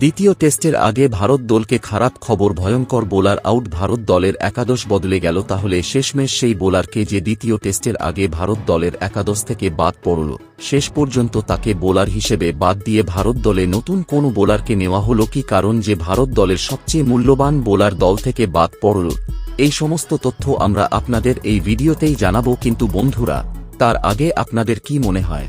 দ্বিতীয় টেস্টের আগে ভারত দলকে খারাপ খবর, ভয়ঙ্কর বোলার আউট ভারত দলের একাদশ বদলে গেল। তাহলে শেষমেশ সেই বোলারকে যে দ্বিতীয় টেস্টের আগে ভারত দলের একাদশ থেকে বাদ পড়ল, শেষ পর্যন্ত তাকে বোলার হিসেবে বাদ দিয়ে ভারত দলে নতুন কোন বোলারকে নেওয়া হলো কি কারণ যে ভারত দলের সবচেয়ে মূল্যবান বোলার দল থেকে বাদ পড়ল? এই সমস্ত তথ্য আমরা আপনাদের এই ভিডিওতেই জানাব। কিন্তু বন্ধুরা, তার আগে আপনাদের কি মনে হয়?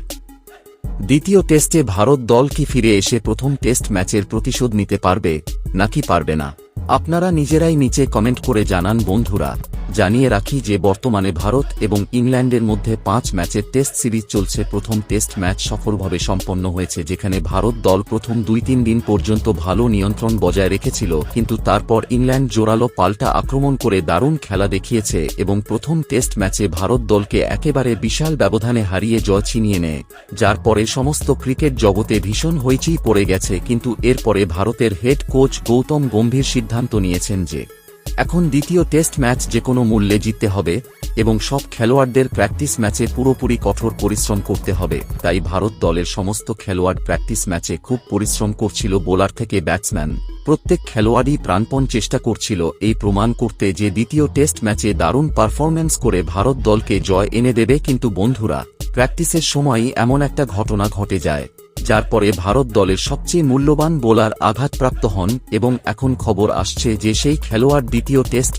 দ্বিতীয় টেস্টে ভারত দল কি ফিরে এসে প্রথম টেস্ট ম্যাচের প্রতিশোধ নিতে পারবে, নাকি পারবে না? আপনারা নিজেরাই নিচে কমেন্ট করে জানান বন্ধুরা। জানিয়ে রাখি যে বর্তমানে ভারত এবং ইংল্যান্ডের মধ্যে পাঁচ ম্যাচের টেস্ট সিরিজ চলছে। প্রথম টেস্ট ম্যাচ সফলভাবে সম্পন্ন হয়েছে, যেখানে ভারত দল প্রথম দুই তিন দিন পর্যন্ত ভালো নিয়ন্ত্রণ বজায় রেখেছিল, কিন্তু তারপর ইংল্যান্ড জোরালো পাল্টা আক্রমণ করে দারুণ খেলা দেখিয়েছে এবং প্রথম টেস্ট ম্যাচে ভারত দলকে একেবারে বিশাল ব্যবধানে হারিয়ে জয় ছিনিয়ে নেয়, যার পরে সমস্ত ক্রিকেট জগতে ভীষণ হইচই পড়ে গেছে, কিন্তু এরপরে ভারতের হেড কোচ গৌতম গম্ভীর সিদ্ধান্ত নিয়েছেন যে এখন দ্বিতীয় টেস্ট ম্যাচ যে কোনো মূল্যে জিততে হবে এবং সব খেলোয়াড়দের প্র্যাকটিস ম্যাচে পুরোপুরি কঠোর পরিশ্রম করতে হবে। তাই ভারত দলের সমস্ত খেলোয়াড় প্র্যাকটিস ম্যাচে খুব পরিশ্রম করছিল বোলার থেকে ব্যাটসম্যান। প্রত্যেক খেলোয়াড়ই প্রাণপণ চেষ্টা করছিল এই প্রমাণ করতে যে দ্বিতীয় টেস্ট ম্যাচে দারুণ পারফরম্যান্স করে ভারত দলকে জয় এনে দেবে কিন্তু বন্ধুরা, প্র্যাকটিসের সময়ই এমন একটা ঘটনা ঘটে যায়। যার পরে ভারত দলের সবচেয়ে মূল্যবান বোলার আঘাতপ্রাপ্ত হন এবং এখন খবর আসছে যে সেই খেলোয়াড় দ্বিতীয় টেস্ট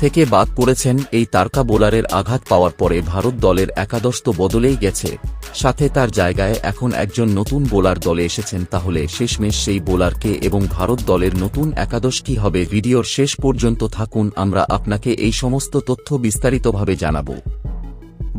থেকে বাদ পড়েছেন এই তারকা বোলারের আঘাত পাওয়ার পরে ভারত দলের একাদশ তো বদলেই গেছে। সাথে তার জায়গায় এখন একজন নতুন বোলার দলে এসেছেন, তাহলে শেষমেশ সেই বোলারকে এবং ভারত দলের নতুন একাদশ কি হবে ভিডিওর শেষ পর্যন্ত থাকুন, আমরা আপনাকে এই সমস্ত তথ্য বিস্তারিতভাবে জানাব।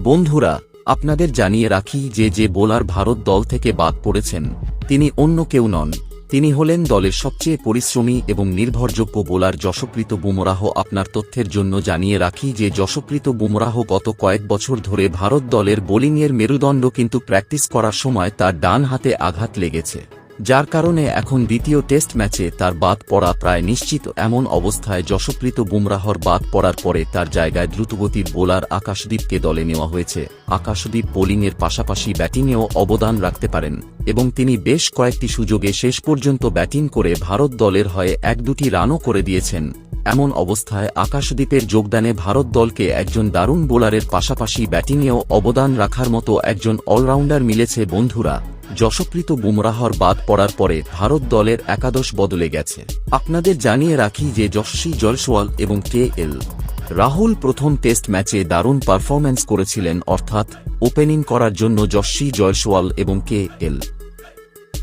বন্ধুরা আপনাদের জানিয়ে রাখি যে যে বোলার ভারত দল থেকে বাদ পড়েছেন, তিনি অন্য কেউ নন। তিনি হলেন দলের সবচেয়ে পরিশ্রমী এবং নির্ভরযোগ্য বোলার যশপ্রীত বুমরাহ। আপনার তথ্যের জন্য জানিয়ে রাখি যে যশপ্রীত বুমরাহ গত কয়েক বছর ধরে ভারত দলের বোলিংয়ের মেরুদণ্ড কিন্তু প্র্যাকটিস করার সময় তার ডান হাতে আঘাত লেগেছে। যার কারণে এখন দ্বিতীয় টেস্ট ম্যাচে তার বাদ পড়া প্রায় নিশ্চিত এমন অবস্থায় যশপ্রীত বুমরাহর বাদ পড়ার পরে তার জায়গায় দ্রুতগতির বোলার আকাশদীপকে দলে নেওয়া হয়েছে। আকাশদীপ বোলিংয়ের পাশাপাশি ব্যাটিংয়েও অবদান রাখতে পারেন এবং তিনি বেশ কয়েকটি সুযোগে শেষ পর্যন্ত ব্যাটিং করে ভারত দলের হয়ে এক দুটি রানও করে দিয়েছেন। এমন অবস্থায় আকাশদ্বীপের যোগদানে ভারত দলকে একজন দারুণ বোলারের পাশাপাশি ব্যাটিংয়েও অবদান রাখার মতো একজন অলরাউন্ডার মিলেছে বন্ধুরা। যশপ্রীত বুমরাহর বাদ পড়ার পরে ভারত দলের একাদশ বদলে গেছে। আপনাদের জানিয়ে রাখি যে যশস্বী জয়সওয়াল এবং কে এল। রাহুল প্রথম টেস্ট ম্যাচে দারুণ পারফরম্যান্স করেছিলেন, অর্থাৎ ওপেনিং করার জন্য যশস্বী জয়সওয়াল এবং কে এল।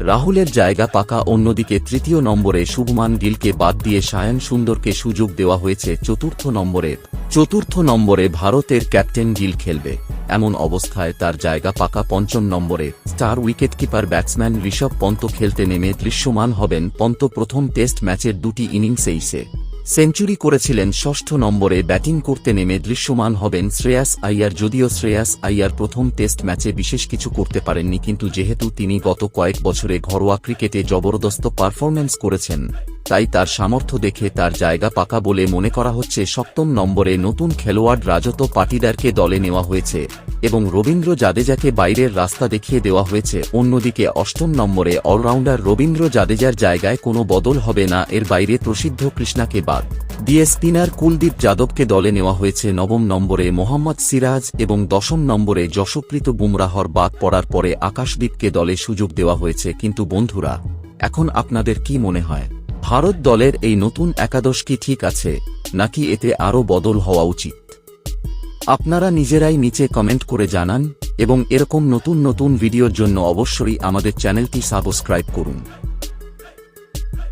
রাহুলের জায়গা পাকা, অন্যদিকে তৃতীয় নম্বরে শুভমান গিলকে বাদ দিয়ে সায়ন সুন্দরকে সুযোগ দেওয়া হয়েছে চতুর্থ নম্বরে। চতুর্থ নম্বরে ভারতের ক্যাপ্টেন গিল খেলবে। এমন অবস্থায় তার জায়গা পাকা পঞ্চম নম্বরে। Star wicketkeeper batsman Rishabh Pant খেলতে নেমে দৃশ্যমান হবেন পন্ত প্রথম টেস্ট ম্যাচের দুটি ইনিংসেই সে। সেঞ্চুরি করেছিলেন ষষ্ঠ নম্বরে, ব্যাটিং করতে নেমে দৃশ্যমান হবেন শ্রেয়াস আইয়ার যদিও শ্রেয়াস আইয়ার প্রথম টেস্ট ম্যাচে বিশেষ কিছু করতে পারেননি, কিন্তু যেহেতু তিনি গত কয়েক বছরে ঘরোয়া ক্রিকেটে জবরদস্ত পারফরম্যান্স করেছেন। তাই তার সামর্থ্য দেখে তার জায়গা পাকা বলে মনে করা হচ্ছে সপ্তম নম্বরে নতুন খেলোয়াড় রাজত পাটিদারকে দলে নেওয়া হয়েছে এবং রবীন্দ্র জাদেজাকে বাইরের রাস্তা দেখিয়ে দেওয়া হয়েছে। অন্যদিকে অষ্টম নম্বরে অলরাউন্ডার রবীন্দ্র জাদেজার জায়গায় কোনো বদল হবে না, এর বাইরে প্রসিদ্ধ কৃষ্ণাকে বাদ। দিয়ে স্পিনার কুলদীপ যাদবকে দলে নেওয়া হয়েছে নবম নম্বরে মোহাম্মদ সিরাজ এবং দশম নম্বরে যশপ্রীত বুমরাহর বাদ পড়ার পরে আকাশদীপকে দলে সুযোগ দেওয়া হয়েছে। কিন্তু বন্ধুরা, এখন আপনাদের কি মনে হয়? ভারত দলের এই নতুন একাদশ কি ঠিক আছে, নাকি এতে আরও বদল হওয়া উচিত? আপনারা নিজেরাই নিচে কমেন্ট করে জানান, এবং এরকম নতুন নতুন ভিডিওর জন্য অবশ্যই আমাদের চ্যানেলটি সাবস্ক্রাইব করুন।